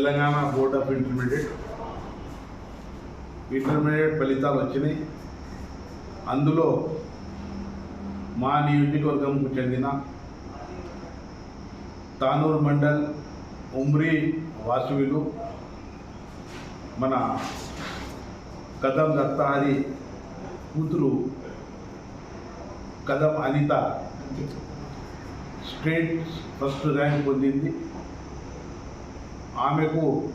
Telangana board of intermediate intermediate ఫలితాలు వచ్చినాయి. అందులో మా నియోజకవర్గంకు చెందిన తానూరు మండల్ ఉమ్రి వాసువులు మన కదం దత్తాహరి కూతురు కదం అనిత స్టేట్ ఫస్ట్ ర్యాంక్ పొందింది. ఆమెకు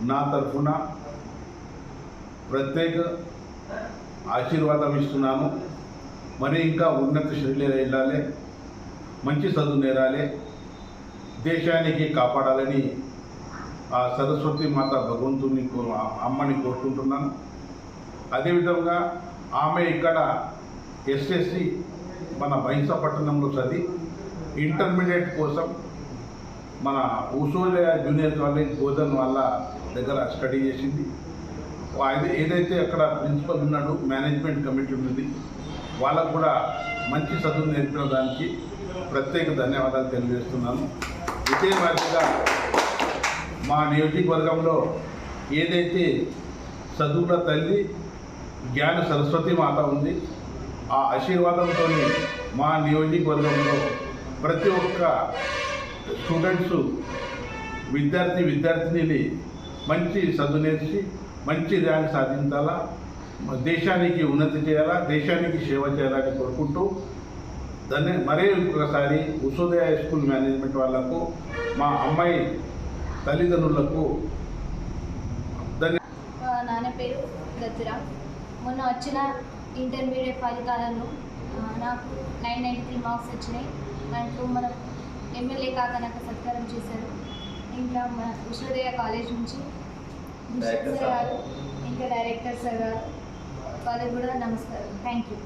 నా తరఫున ప్రత్యేక ఆశీర్వాదం ఇస్తున్నాను మరి ఇంకా ఉన్నత శ్రేణిలో వెళ్ళాలి మంచి చదువు నేరాలి. దేశానికి కాపాడాలని ఆ సరస్వతి మాత భగవంతుని అమ్మని కోరుకుంటున్నాను. అదేవిధంగా ఆమె ఇక్కడ ఎస్ఎస్సి మన బైంసపట్టణంలో చదివి ఇంటర్మీడియట్ కోసం మన ఉసోదయ జూనియర్ కాలేజ్ బోధన్ వాళ్ళ దగ్గర స్టడీ చేసింది. అది ఏదైతే అక్కడ ప్రిన్సిపల్ ఉన్నాడు మేనేజ్మెంట్ కమిటీ ఉంది వాళ్ళకు కూడా మంచి చదువు నేర్పిన దానికి ప్రత్యేక ధన్యవాదాలు తెలియజేస్తున్నాను. ఇదే మాదిరిగా మా నియోజకవర్గంలో ఏదైతే చదువుల తల్లి జ్ఞాన సరస్వతి మాత ఉంది ఆ ఆశీర్వాదంతో మా నియోజకవర్గంలో ప్రతి ఒక్క స్టూడెంట్స్ విద్యార్థి విద్యార్థినిని మంచి చదువు మంచి ర్యాంక్ సాధించాలా దేశానికి ఉన్నతి చేయాలా దేశానికి సేవ చేయాలని కోరుకుంటూ దాన్ని మరే ఒకసారి ఉసోదయ హై స్కూల్ మేనేజ్మెంట్ వాళ్ళకు మా అమ్మాయి తల్లిదండ్రులకు నాన్న పేరు గజ్జరామ్ మొన్న వచ్చిన ఇంటర్మీడియట్ ఫలితాలను నాకు నైన్ నైంటీ త్రీ మార్క్స్ వచ్చినాయి. దాంట్లో మన ఎమ్మెల్యే కాక నాకు సత్కారం చేశారు. ఇంకా మన విశ్వోదయ కాలేజ్ నుంచి. గారు ఇంకా డైరెక్టర్ సార్ గారు వాళ్ళకి కూడా నమస్కారం. Thank you